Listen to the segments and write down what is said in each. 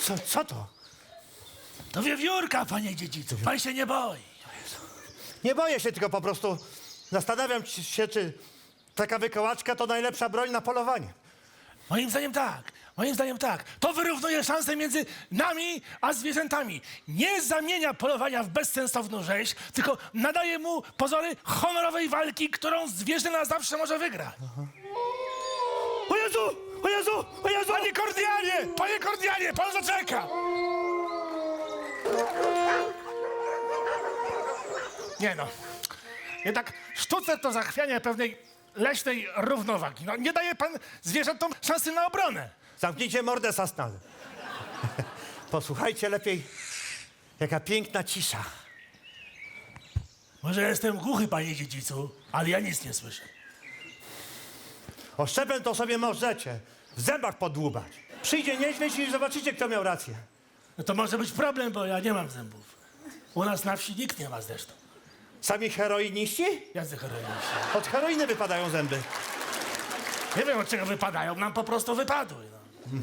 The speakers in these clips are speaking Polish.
Co, co to? To wiewiórka, panie dziedzicu. Pan się nie boi. Nie boję się, tylko po prostu zastanawiam się, czy taka wykołaczka to najlepsza broń na polowanie. Moim zdaniem tak. Moim zdaniem tak. To wyrównuje szanse między nami a zwierzętami. Nie zamienia polowania w bezsensowną rzeź, tylko nadaje mu pozory honorowej walki, którą zwierzę na zawsze może wygrać. O Jezu! O Jezu! O Jezu! Panie Kordianie! Panie Kordianie! Pan zaczeka! Nie no. Jednak sztuce to zachwianie pewnej leśnej równowagi. No, nie daje pan zwierzętom szansy na obronę. Zamknijcie mordę, Sasnal. Posłuchajcie lepiej, jaka piękna cisza. Może jestem głuchy, panie dziedzicu, ale ja nic nie słyszę. O to sobie możecie w zębach podłubać. Przyjdzie niedźwiedź i zobaczycie, kto miał rację. No to może być problem, bo ja nie mam zębów. U nas na wsi nikt nie ma zresztą. Sami heroiniści? Jacy heroiniści. Od heroiny wypadają zęby. Nie wiem, od czego wypadają. Nam po prostu wypadły. No.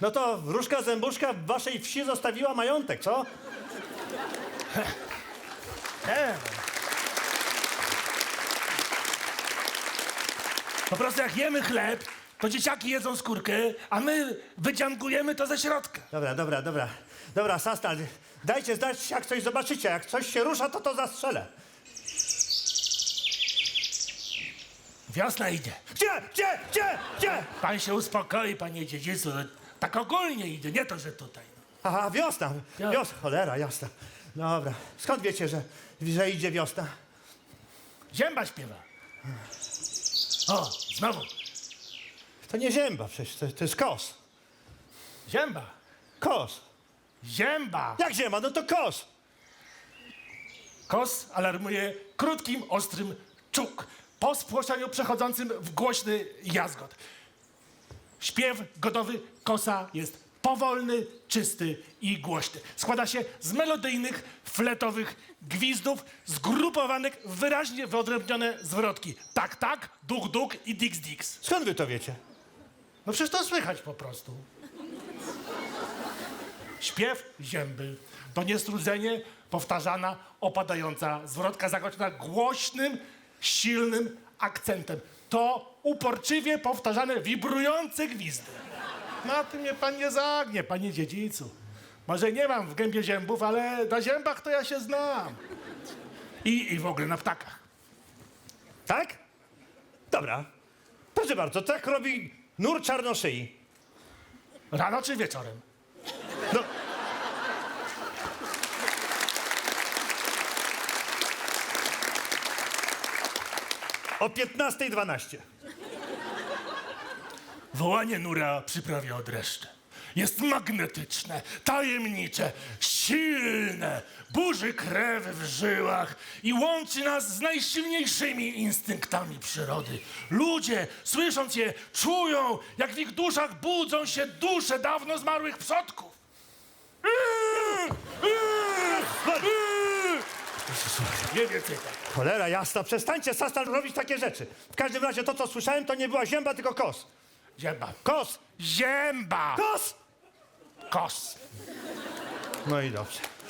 No to wróżka zębuszka w waszej wsi zostawiła majątek, co? Nie no. Po prostu jak jemy chleb, to dzieciaki jedzą skórkę, a my wydziamkujemy to ze środka. Dobra, dobra, dobra. Dobra, Sasnal, dajcie znać, jak coś zobaczycie. Jak coś się rusza, to to zastrzelę. Wiosna idzie. Gdzie, gdzie, gdzie, gdzie? Pan się uspokoi, panie dziedzicu. No, Tak ogólnie idzie, nie to, że tutaj. Aha, wiosna. Ja- Wiosna, cholera, jasna. Dobra. Skąd wiecie, że, że idzie wiosna? Zięba śpiewa. O, znowu. To nie zięba, przecież to, to jest kos. Zięba. Kos. Zięba. Jak zięba? No to kos. Kos alarmuje krótkim, ostrym czuk. Po spłoszeniu przechodzącym w głośny jazgot. Śpiew godowy kosa jest powolny, czysty i głośny. Składa się z melodyjnych, fletowych gwizdów zgrupowanych w wyraźnie wyodrębnione zwrotki. Tak, tak, duk, duk i dix, dix. Skąd wy to wiecie? No przecież to słychać po prostu. Śpiew zięby. To niestrudzenie, powtarzana, opadająca zwrotka zakończona głośnym, silnym akcentem. To uporczywie powtarzane, wibrujące gwizdy. Na tym mnie pan nie zagnie, panie dziedzicu. Może nie mam w gębie ziębów, ale na ziębach to ja się znam. I, i w ogóle na ptakach. Tak? Dobra. Proszę bardzo, tak robi nur czarnoszyi. Rano czy wieczorem? No. O 15.12. Wołanie nura przyprawia od reszty. Jest magnetyczne, tajemnicze, silne, burzy krew w żyłach i łączy nas z najsilniejszymi instynktami przyrody. Ludzie, słysząc je, czują, jak w ich duszach budzą się dusze dawno zmarłych przodków. Nie więcej tak. Cholera jasna, przestańcie Sastal robić takie rzeczy. W każdym razie to, co słyszałem, to nie była zięba, tylko kos. Zięba. Kos! Zięba! Kos! Kos. No i dobrze.